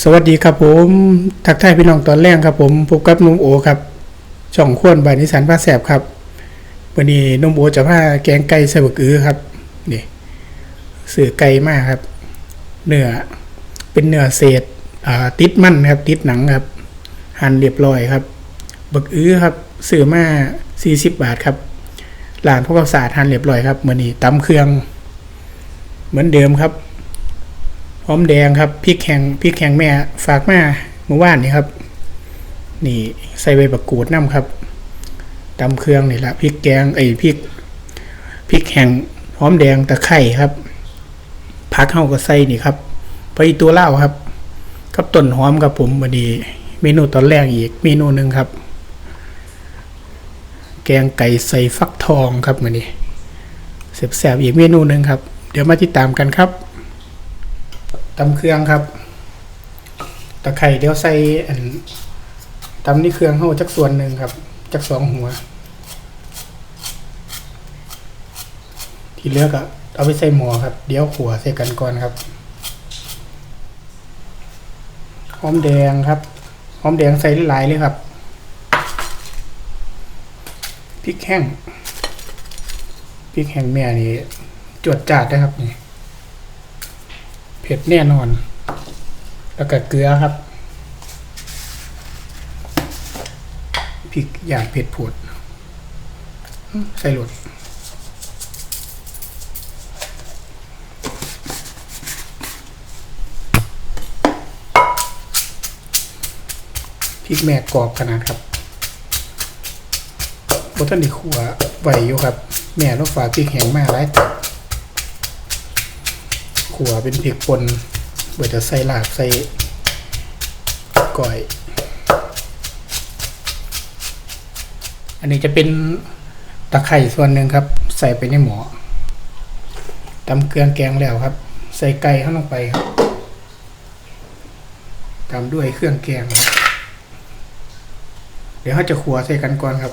สวัสดีครับผมทักทายพี่น้องตอนแรกครับผมพบกับนุ่มโอครับช่องขวนบานนิสันผ้าแสบครับวันนี้นุ่มโอจะพาแกงไก่ใส่บกอือครับนี่สื่อไก่มากครับ เนื้อเป็นเนื้อเศษติดมันครับติดหนังครับ หั่นเรียบร้อยครับบักอื้อครับซื้อมา40 บาทครับร้านพวกเขาสาดหั่นเรียบร้อยครับมื้อนี้ตำเครื่อง เหมือนเดิมครับ หอมแดงครับพริกแห้งพริกแห้งแม่ฝากมาเมื่อวานนี่ครับ นี่ใส่ใบบักกูดน้ำครับตำเครื่องนี่ละพริกแกงไอ้พริกพริกแห้งหอมแดงตะไคร่ครับผักเข้าก็ใส่นี่ครับไปตัวเล่าครับกับต้นหอมครับผมวันนี้เมนูตอนแรกอีกเมนูหนึ่งครับ แกงไก่ใส่ฟักทองครับวันนี้แสบๆอีกเมนูหนึ่งครับ เดี๋ยวมาติดตามกันครับ ตำเครื่องครับ ตะไคร่เดี๋ยวใส่อันตำนี่เครื่องเข้าจักส่วนหนึ่งครับ จักสองหัว ที่เหลือกอะเอาไปใส่หม้อครับ เดี๋ยวขัวใส่กันก่อนครับ หอมแดงครับ หอมแดงใส่หลายๆเลยครับ พริกแห้ง พริกแห้งแม่นี่จวดจาดนะครับนี่ ผ็ดแน่นอน แล้วก็เกลือครับพริกอย่างเผ็ดผดใส่หลดพริกแม่กรอบขนาดครับบทันดีขัวไหวอยู่ครับ แม่ต้องฝากพริกแห้งมาหลายตับ ขัวเป็นพริกป่นเบื่อจะใส่ลาบใส่ก่อย อันนี้จะเป็นตะไคร่ส่วนหนึ่งครับ ใส่ไปในหม้อตำเครื่องแกงแล้วครับ ใส่ไก่เข้าลงไปครับตามด้วยเครื่องแกงครับเดี๋ยวเขาจะขัวใส่กันก่อนครับ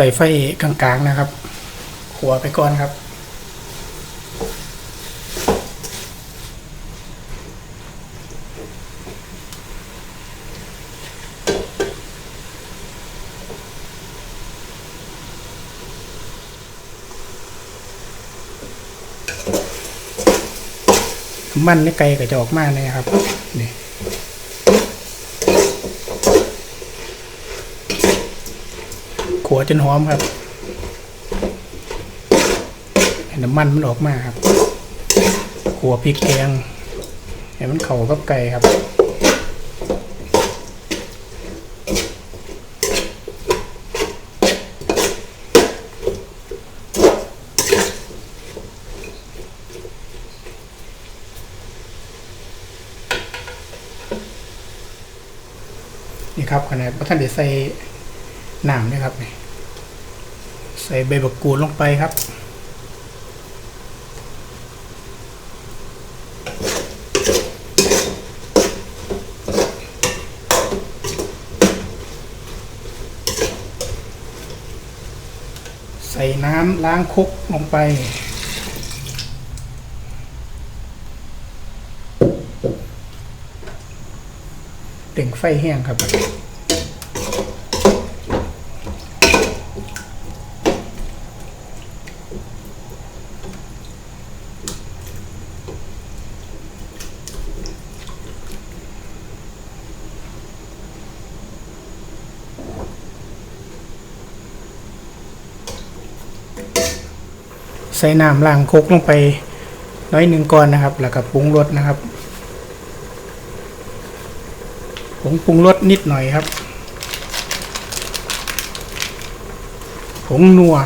ใส่ไฟกลางๆนะครับขัวไปก่อนครับ มันในไก่ก็จะออกมาเลยครับนี่ วจนหอมครับน้ำมันมันออกมาครับขัวพริกแกงให้มันเข้ากับไก่ครับนี่ครับขนาดพระท่านเดี๋ยวใส่น้ำนะครับนี่ ใส่ใบบักกูดลงไปครับ ใส่น้ำล้างคุกลงไปเต่งไฟแห้งครับ ใส่น้ำล้างคกลงไปน้อยหนึ่งก่อนนะครับ แล้วก็ปรุงรสนะครับผงปรุงรสนิดหน่อยครับผงนัว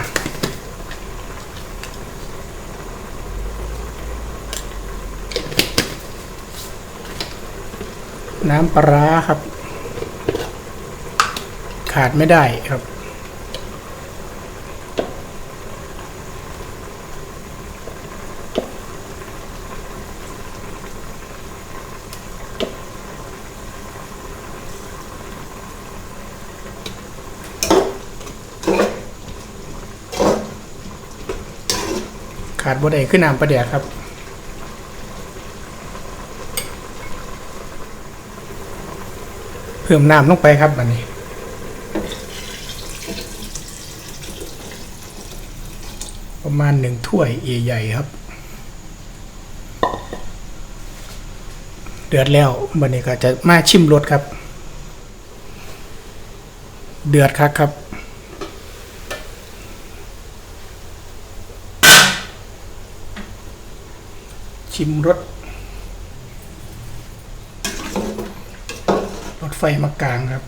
น้ำปลาร้าครับ ขาดไม่ได้ครับ ขาดบ่ได้ขึ้นน้ำปลาแดกครับเพิ่มน้ำลงไปครับบัดนี้ ประมาณหนึ่งถ้วยใหญ่ๆครับ เดือดแล้วบัดนี้ก็จะมาชิมรสครับ เดือดครับครับ ชิมรสรถไฟมากลางครับ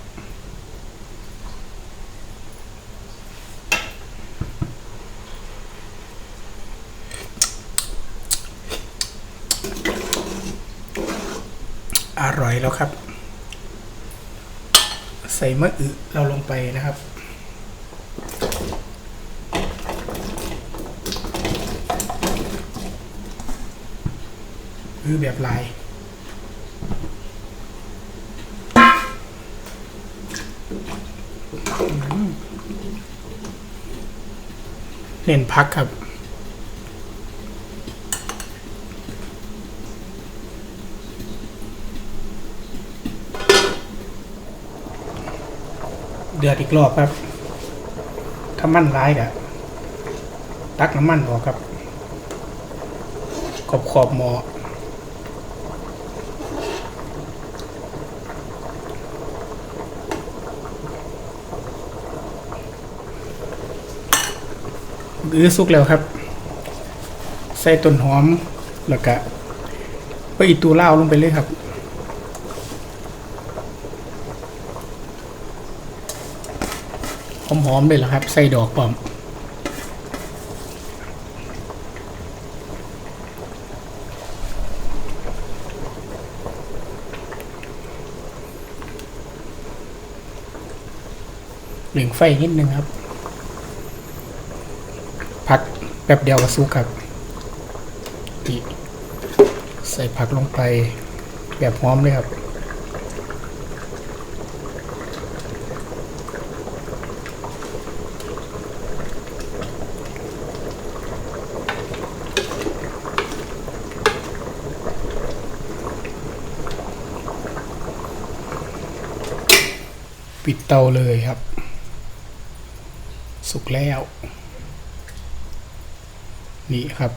อร่อยแล้วครับ ใส่มะอึเราลงไปนะครับ คือแบบลายเน้นพักครับเดือดอีกรอบครับ ถ้ามันร้ายกะตักน้ำมันออกครับ ขอบขอบหมอ อือสุกแล้วครับ ใส่ต้นหอมแล้วก็ไปอีตูเล่าลงไปเลยครับหอมๆเลยเหรอครับ ใส่ดอกปอมเหลืองไฟนิดนึงครับ ผัก แป๊บเดียวก็สุกครับนี่ใส่ผักลงไปแบบหอมเลยครับ ปิดเตาเลยครับ สุกแล้ว นี่ครับ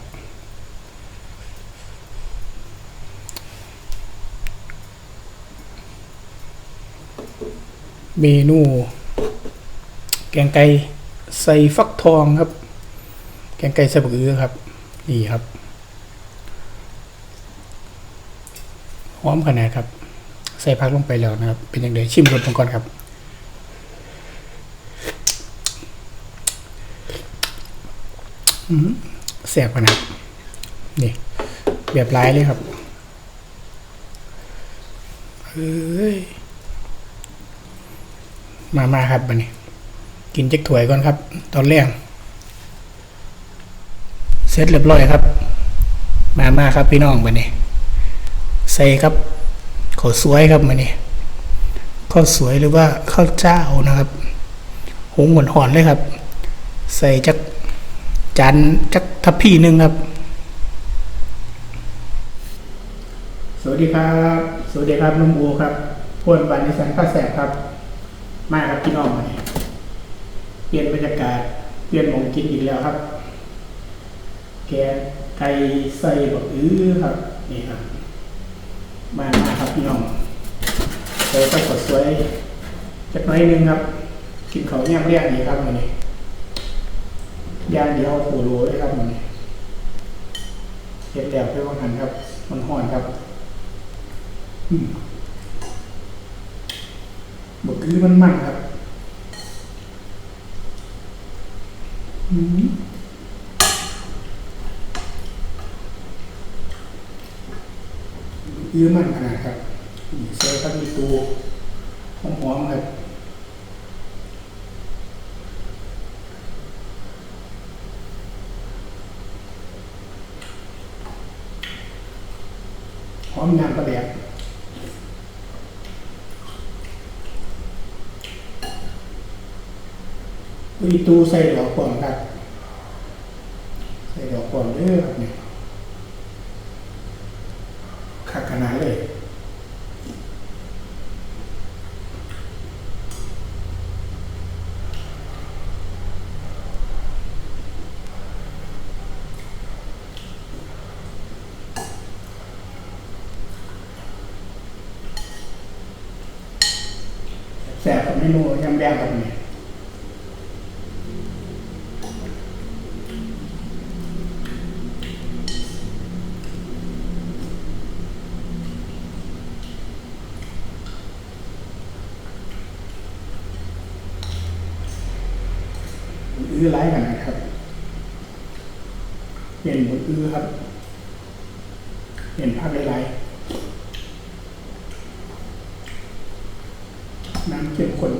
เมนู แกงไก่ใส่ฟักทองครับ แกงไก่ใส่บักอือครับ นี่ครับหอมขนาดครับ ใส่พักลงไปแล้วนะครับ เป็นอยังไงชิมรสก่อนครับอืม แสบขนาดนี่แบบลายเลยครับเฮ้ยมามาครับบันนี้กินจักถวยก่อนครับ ตอนแรกเสร็จเรียบร้อยครับ มามาครับพี่น้องบันนี้ใส่ครับข้าวสวยครับบันนี้ข้าวสวยหรือว่าข้าวเจ้านะครับหุงหหอนเลยครับ ใส่จัก จานจักทัพพี่หนึ่งครับ สวัสดีครับ สวัสดีครับนุ่มโอครับพวนวันในสันข้าแสบครับ มาครับพี่น้องมาเนี่ยเปลี่ยนบรรยากาศ เปลี่ยนมองกินอีกแล้วครับ แกงไก่ใส่บักอื้อครับ นี่ครับ มามาครับพี่น้องใส่ข้าวสวยจักหน้อยนึงครับ กินเขาแย่เรียกนี่ครับวันนี้ ย่างเดียวโคโรเลยครับมันเห็ดแล้วเพื่ว่าหันครับ มันห่อนครับอืมบคือมันมันครับยื้อมันขนาดครับนี่ใส่ครับมีตัวหอมๆครับ หอมยางกระแดก มีตูใส่ดอกก่อนครับ ใส่ดอกก่อนเด้อครับเนี่ยขาดขนาดเลยแสบกับเมนูยำแดงกับเนี่ย อื้อไรกันนะครับเปลี่ยนบนอื้อครับเปลี่ยนภาพไรน้ำเข้มข้น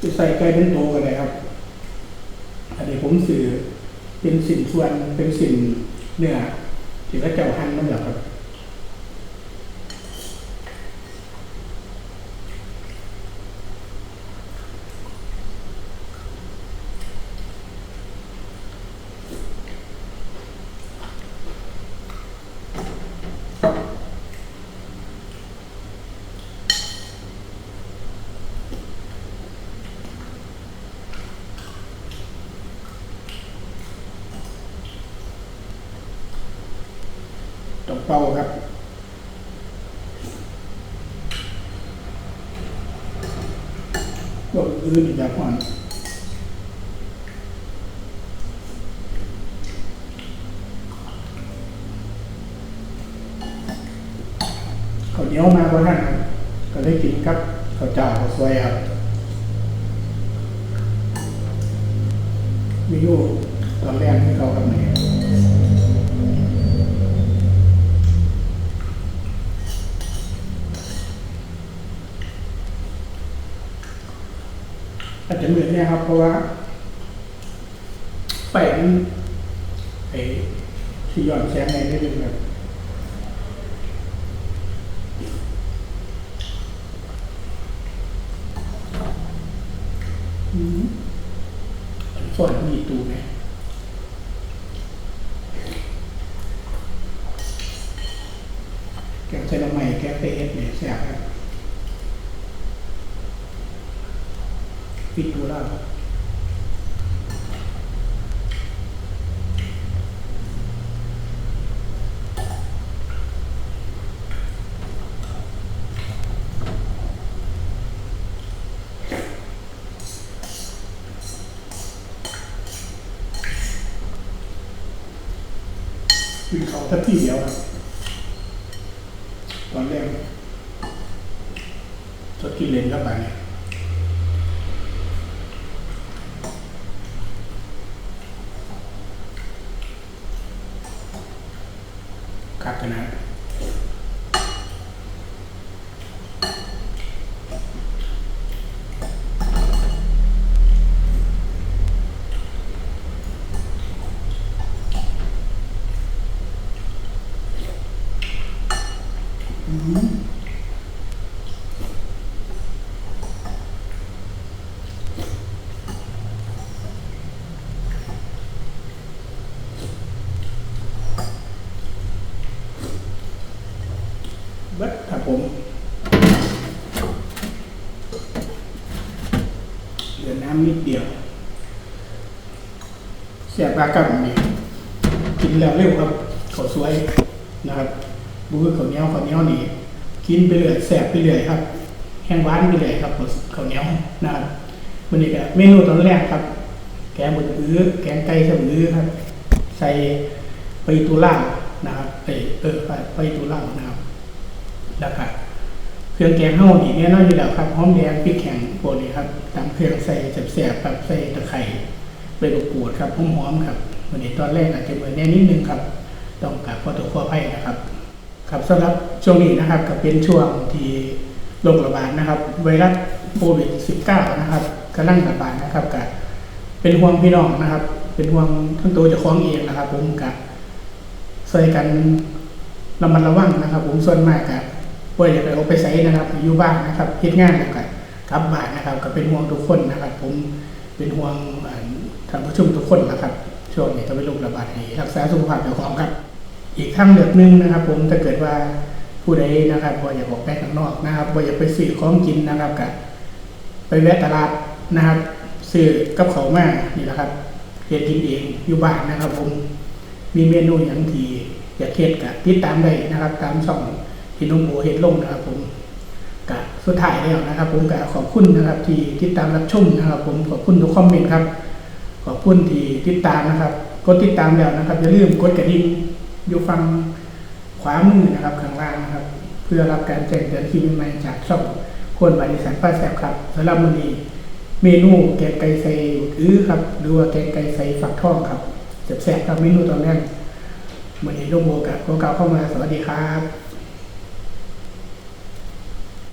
จะใส่ไก่เป็นโตกันเลยครับ อันนี้ผมสื่อเป็นสินส่วนเป็นสินเนื้อที่พระเจ้าหั่นมันเหรอครับ ตกเป้าครับพวกอื่นอีกแบบก่อนข้ เหนียวมาเพราท่านครับก็ได้กินครับข้าวเจ้าข้าวซอยครับเมนูตอนแรกที่เขาทำเนี่ยอาจจะเหมือนเนี่ยครับ เพราะว่าไฟมันไอ้ที่ย่อนแสงในนิดนึงแบบอืม ส่วนมีตูไหมแกงใส่ลงใหม่แกงเตเอสเนี่ยแซ่บครับ ปิดดูแล้ว คือเขาทับที่เดียวครับ ตอนแรกสดกินเลนเข้าไปเนี่ย คักกันนะอืมเบัด ครับผมเหลือน้ำนิดเดียวเสียบปลากับนี่กินแล้วเร็วครับเขาสวยนะครับบุ้ยข้าเนี้ยวข้าเนี้ยวนี่กินไปเรื่อยแสบไปเรื่อยครับ แห้งหวานไปเรื่อยครับเขาเนี้ยวนะครับวันนี้ก็เมนูตอนแรกครับ แกงบดอื้อแกงไก่สมอื้อครับ ใส่ไปตูล่างนะครับไปเออไปไปตูล่างนะครับ แล้วก็เครื่องแกงเฮานี่แน่นอนอยู่แล้วครับหอมแดงพริกแข็งโปรนี่ครับตามเครื่องใส่แซ่บๆครับใส่ตะไคร้ใบมะกรูดครับหอมๆครับวันนี้ตอนแรกอาจจะเหมือนแน่นิดนึงครับ ต้องกับขอตัวขออภัยนะครับ ครับสำหรับช่วงนี้นะครับก็เป็นช่วงที่โรคระบาดนะครับ ไวรัสโควิด -19 นะครับกำลังระบาดนะครับกับเป็นห่วงพี่น้องนะครับ เป็นห่วงทั้งตัวเจ้าของเองนะครับ ผมกับช่กันระมัดระวังนะครับ ผมส่วนมากกับ ว่าอยาไปเอาไปใช้นะครับอยู่บ้านนะครับเฮ็ดงานแล้วก็กลับบ้านนะครับก็เป็นห่วงทุกคนนะครับ ผมเป็นห่วงท่านผู้ชมทุกคนนะครับ ช่วงนี้ต้องเป็นโรคระบาดให้รักษาสุขภาพเจ้าของครับ อีกทางเลือกนึงนะครับ ผมถ้าเกิดว่าผู้ใดนะครับบ่าอยากออกไปข้างนอกนะครับบ่าอยากไปซื้อของกินนะครับก็ไปแวะตลาดนะครับซื้อกับเขาวมานี่แหละครับเฮ็ดกินเองอยู่บ้านนะครับ ผมมีเมนูอย่างที่อยากเฮ็ดก็ติดตามได้นะครับ ตามช่อง ที่ลุงโบเฮ็ดลงนะครับผมก็สุดท้ายแล้วนะครับ ผมก็ขอบคุณนะครับ ที่ติดตามรับชมนะครับ ผมขอบคุณทุกคอมเมนต์ครับ ขอบคุณที่ติดตามนะครับ กดติดตามแล้วนะครับอย่าลืมกดกระดิ่งอยู่ฝั่งขวามือนะครับข้างล่างนะครับ เพื่อรับการแจ้งเตือนคลิปใหม่จากช่องคนบริษัทป้าแสบครับสำหรับวันนี้เมนูแกงไก่ใส่อื้อครับ หรือว่าแกงไก่ใส่ฝักทองครับแซบๆครับเมนูตอนแรกวันนี้ลูกโบกับโกเกาเข้ามาสวัสดีครับ